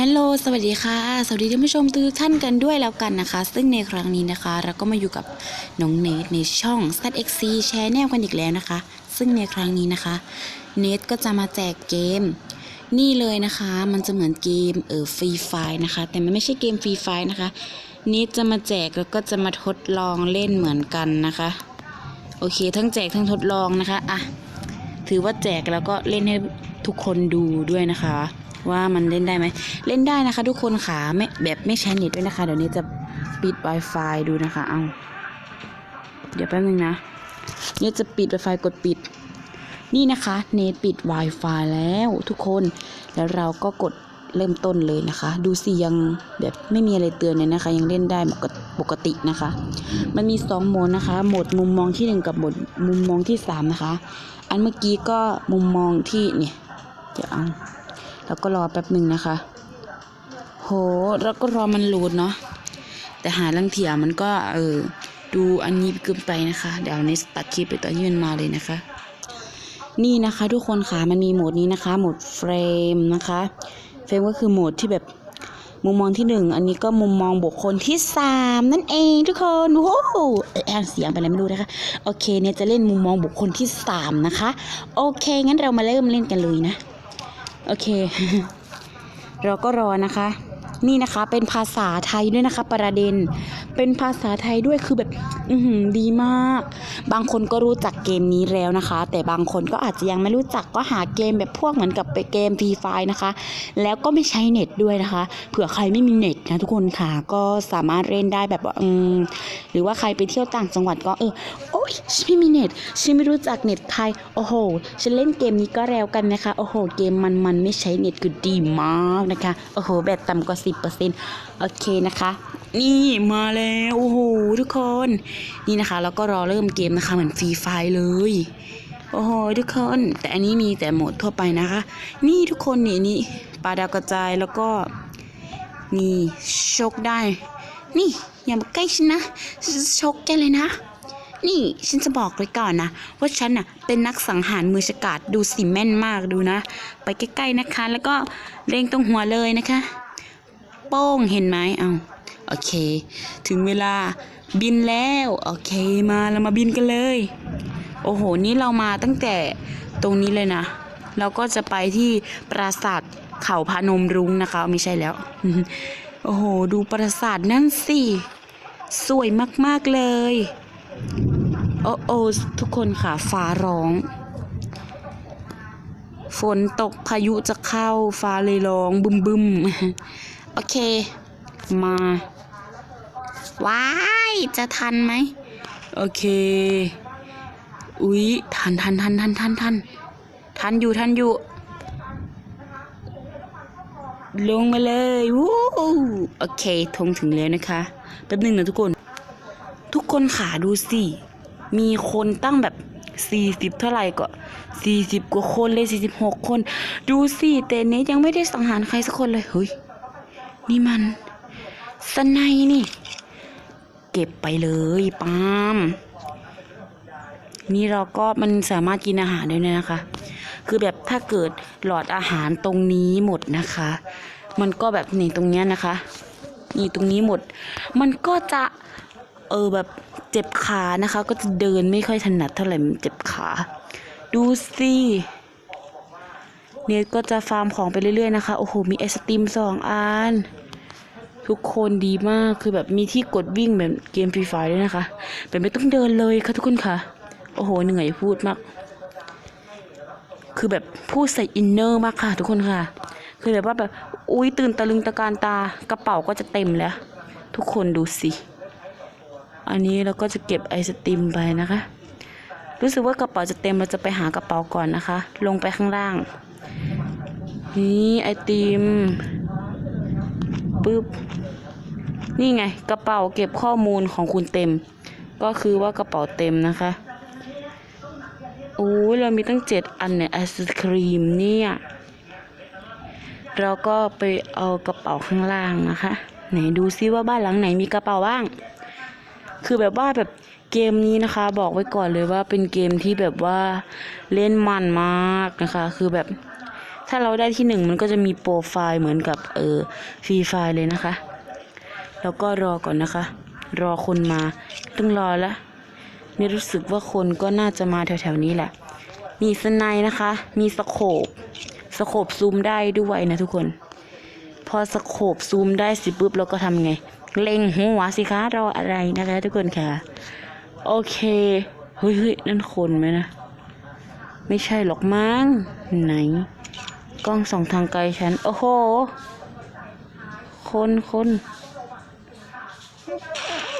ฮัลโหล สวัสดีค่ะ สวัสดีท่านผู้ชมทุกท่านกันด้วยแล้วกันนะคะ ซึ่งในครั้งนี้นะคะ เราก็มาอยู่กับน้องเนทในช่อง ZXC Channel กันอีกแล้วนะคะ ซึ่งในครั้งนี้นะคะ เนทก็จะมาแจกเกม นี่เลยนะคะ มันจะเหมือนเกมเออฟรีไฟนะคะ แต่มันไม่ใช่เกมฟรีไฟนะคะเนทจะมาแจกแล้วก็จะมาทดลองเล่นเหมือนกันนะคะ โอเค ทั้งแจกทั้งทดลองนะคะ อะ ถือว่าแจกแล้วก็เล่นให้ทุกคนดูด้วยนะคะ ว่ามันเล่นได้ไหม เล่นได้นะคะ ทุกคนค่ะไม่แบบไม่ใช้เน็ตด้วยนะคะ เดี๋ยวนี้จะปิด Wi-Fi ดูนะคะ เอา เดี๋ยวแป๊บนึงนะ เนี่ยจะปิด Wi-Fi กดปิด นี่นะคะ เนตปิด Wi-Fi แล้วทุกคน แล้วเราก็กดเริ่มต้นเลยนะคะ ดูสิยังแบบไม่มีอะไรเตือนเลยนะคะ ยังเล่นได้ปกติปกตินะคะ มันมีสองโหมดนะคะ โหมดมุมมองที่หนึ่งกับโหมดมุมมองที่สามนะคะ อันเมื่อกี้ก็มุมมองที่เนี่ยเดี๋ยวเอา แล้วก็รอแป๊บหนึ่งนะคะ โหแล้วก็รอมันโหลดเนาะแต่หาลังเถียมันก็เออดูอันนี้เกินไปนะคะ เดี๋ยวในตัดคลิปไปตอนที่มันมาเลยนะคะ นี่นะคะทุกคนค่ะมันมีโหมดนี้นะคะโหมดเฟรมนะคะเฟรมก็คือโหมดที่แบบมุมมองที่หนึ่งอันนี้ก็มุมมองบุคคลที่สามนั่นเองทุกคนโอ้โหแอนเสียงไปอะไรไม่รู้นะคะ โอเคเนี่ยจะเล่นมุมมองบุคคลที่สามนะคะ โอเค งั้นเรามาเริ่มเล่นกันเลยนะ โอเค เราก็รอนะคะ นี่นะคะ เป็นภาษาไทยด้วยนะคะ ประเด็น เป็นภาษาไทยด้วยคือแบบ อืดีมาก บางคนก็รู้จักเกมนี้แล้วนะคะ แต่บางคนก็อาจจะยังไม่รู้จักก็หาเกมแบบพวกเหมือนกับไปเกมฟรีไฟนะคะ แล้วก็ไม่ใช้เน็ตด้วยนะคะ เผื่อใครไม่มีเน็ตนะทุกคนค่ะ ก็สามารถเล่นได้แบบว่าอืมหรือว่าใครไปเที่ยวต่างจังหวัดก็เออโอ๊ยฉันไม่มีเน็ตฉันไม่รู้จักเน็ตใครโอ้โหฉันเล่นเกมนี้ก็แล้วกันนะคะโอ้โหเกมมันมันไม่ใช้เน็ตคือดีมากนะคะโอ้โหแบตต่ำกว่าสิ10%โอเคนะคะ นี่มาแล้วโอ้โหทุกคน นี่นะคะ แล้วก็รอเริ่มเกมนะคะ เหมือนฟรีไฟเลย โอ้โหทุกคน แต่อันนี้มีแต่โหมดทั่วไปนะคะ นี่ทุกคนนี่นี่ปลาดาวกระจายแล้วก็นี่ชกได้ นี่อย่ามาใกล้ฉันนะฉันชกแกเลยนะ นี่ฉันจะบอกไว้ก่อนนะ ว่าฉันน่ะเป็นนักสังหารมือฉกาจดูสิแม่นมากดูนะ ไปใกล้ๆนะคะ แล้วก็เล็งตรงหัวเลยนะคะ โป้งเห็นไหมเอาโอเค ถึงเวลาบินแล้วโอเคมาเรามาบินกันเลย โอ้โห นี่เรามาตั้งแต่ตรงนี้เลยนะ เราก็จะไปที่ปราสาทเขาพนมรุ้งนะคะไม่ใช่แล้ว โอ้โห ดูปราสาทนั่นสิ สวยมาก ๆ เลย โอ้โอ้ทุกคนค่ะฟ้าร้อง ฝนตกพายุจะเข้าฟ้าเลยร้องบึมบึม โอเค มาว้ายจะทันไหม โอเค อุ๊ย ทันทันทันทันทันทันทันอยู่ทันอยู่ ลงมาเลยวู้โอเคทงถึงแล้วนะคะ แป๊บหนึงนะทุกคน ทุกคนขาดูสิ มีคนตั้งแบบสี่สิบเท่าไหร่ก็สี่สิบกว่าคนเลยสี่สิบหกคน ดูสิ แต่เนี้ยังไม่ได้สังหารใครสักคนเลย เฮ้ย นี่มันสไนยนี่ เก็บไปเลยปาล์มนี่เราก็มันสามารถกินอาหารได้เลยนะคะ คือแบบถ้าเกิดหลอดอาหารตรงนี้หมดนะคะ มันก็แบบนี่ตรงเนี้ยนะคะ นี่ตรงนี้หมด มันก็จะเออแบบเจ็บขานะคะ ก็จะเดินไม่ค่อยถนัดเท่าไหร่มันเจ็บขา ดูสิ เนี่ก็จะฟาร์มของไปเรื่อยๆนะคะโอ้โหมีไอศตรีมสองอันทุกคนดีมากคือแบบมีที่กดวิ่งแบบเกมฟรีไฟด้วยนะคะแบบไม่ต้องเดินเลยค่ะทุกคนค่ะ โอ้โหเหนื่อยพูดมาก คือแบบพูดใส่อินเนอร์มากค่ะ ทุกคนค่ะ คือแบบว่าแบบอุ้ยตื่นตะลึงตะการตากระเป๋าก็จะเต็มแล้ว ทุกคนดูสิอันนี้เราก็จะเก็บไอศติมไปนะคะ รู้สึกว่ากระเป๋าจะเต็มเราจะไปหากระเป๋าก่อนนะคะ ลงไปข้างล่าง นี่ไอติมปึ๊บ นี่ไงกระเป๋าเก็บข้อมูลของคุณเต็ม ก็คือว่ากระเป๋าเต็มนะคะโอ้ยเรามีตั้งเจ็ดอันเนี่ยไอศครีมเนี่ยเราก็ไปเอากระเป๋าข้างล่างนะคะ ไหนดูซิว่าบ้านหลังไหนมีกระเป๋าบ้าง คือแบบว่าแบบเกมนี้นะคะ บอกไว้ก่อนเลยว่าเป็นเกมที่แบบว่าเล่นมันมากนะคะ คือแบบ ถ้าเราได้ที่หนึ่งมันก็จะมีโปรไฟล์เหมือนกับเออฟรีไฟล์เลยนะคะ แล้วก็รอก่อนนะคะ รอคนมาต้องรอละนี่รู้สึกว่าคนก็น่าจะมาแถวๆนี้แหละ มีสไนด์นะคะ มีสโคปสโคปซูมได้ด้วยนะทุกคน พอสโคปซูมได้สิปุ๊บเราก็ทำไง เล็งหัวสิคะรออะไรนะคะ ทุกคนค่ะ โอเค เฮ้ยเฮ้ยนั่นคนไหมนะ ไม่ใช่หรอกมั้งไหน กล้องส่องทางไกลฉัน โอ้โห คนคน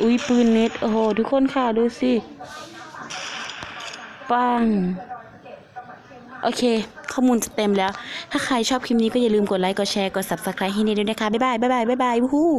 อุ้ยปืนเน็ต โอ้โห ทุกคนค่ะ ดูสิ ปัง โอเค ข้อมูลจะเต็มแล้ว ถ้าใครชอบคลิปนี้ก็อย่าลืมกดไลค์ กดแชร์ กด subscribe ให้เนด้วยนะคะ บ๊ายบาย บ๊ายบาย บ๊ายบายวู้ฮู้